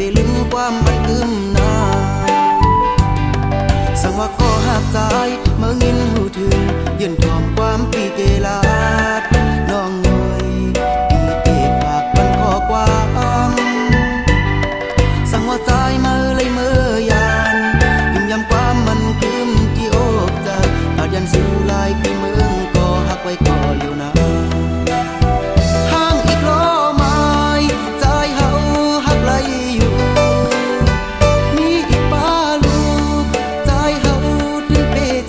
ไปลืมความบันกึมนาสังว่าขอหากใจเมื่อเงินหูถึงยืนทอมความปีเกลาด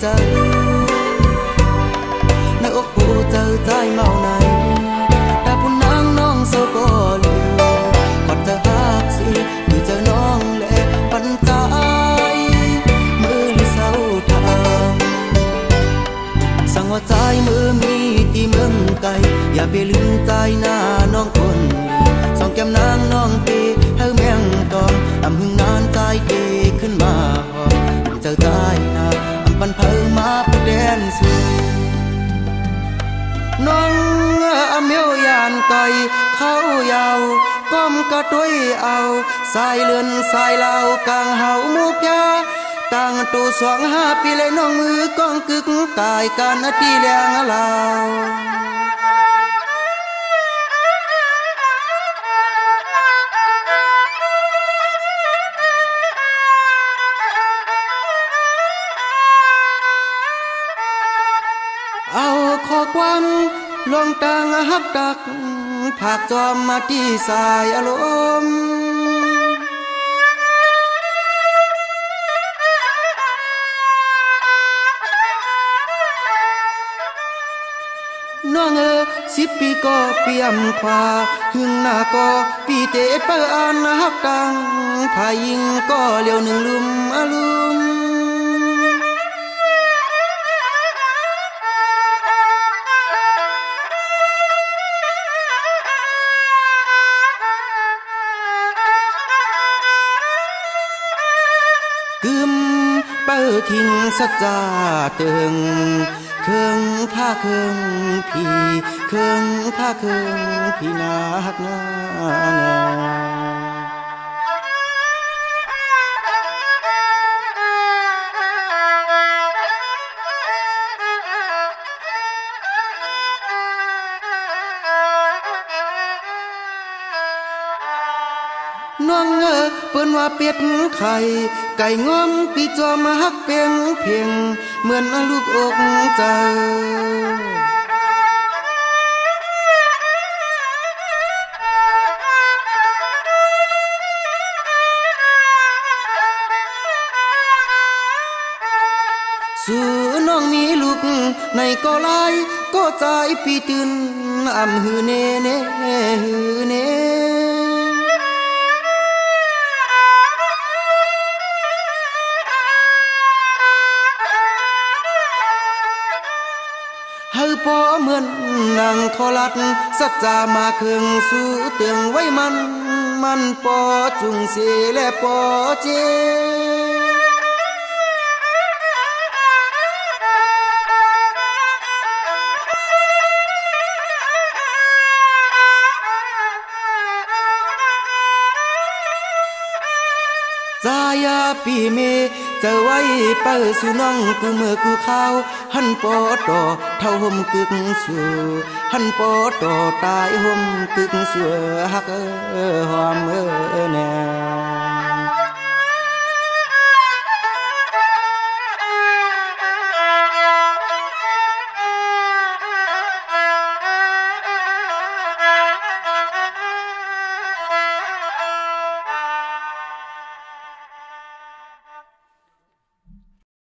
จ้าในอกปูเจอใจเมาไหนแต่ผู้นางน้องโซก็ลืมกอดเจ้าฮักสิหรือเจ้น้องแลปันใจมือหรือเศร้าทางสั่งว่าใจมือมีกี่เมืองไกลอย่าไปลืมใจหน้าน้องคนสองแก้มนางน้องตีเฮาแม่งตองอำหึง ไก่เข้ายาวก้มกระตุยเอาสายเลือนสายเหลากลางเฮามูพยาต่างตูสองห้าปีเลยน้องมือกองกึกกายการนาทีแรงลาวเอาขอความลวงตางหักดัก ผากจอมมาที่สายอารมณ์น้องเออสิบปีก็เปี่ยมควาหึงหน้าก็ปีเตเปิดอ่านหักดังพายิงก็เลี้ยวหนึ่งลุมอลุม ทิ้งสัจจาเตึงเครื่องผ้าเครื่องผีเครื่องผ้าเครื่องพี่นาหักหน้าแน่ น้องเออเปิ้นว่าเป็ดไข่ ไก่งอมปีจอมหักเพียงเพียง เหมือนลูกอกเจ้าสู่น้องมีลูกในก็ลายก็ใจปีตื่นอ่ำหือเนเนหือเน เฮาพอเหมือนนางทอลัดสัจจามาเคืองสู่เตืองไว้มัน มันปอจุงสีและปอเจ จายาปีเมจะไว้เปิดสู่น้องกูเมื่อกูข้าวหันปอต่อเท่าห่มกึกสู่หันปอต่อตายห่มกึกสู่ฮักเออหอมเออแน่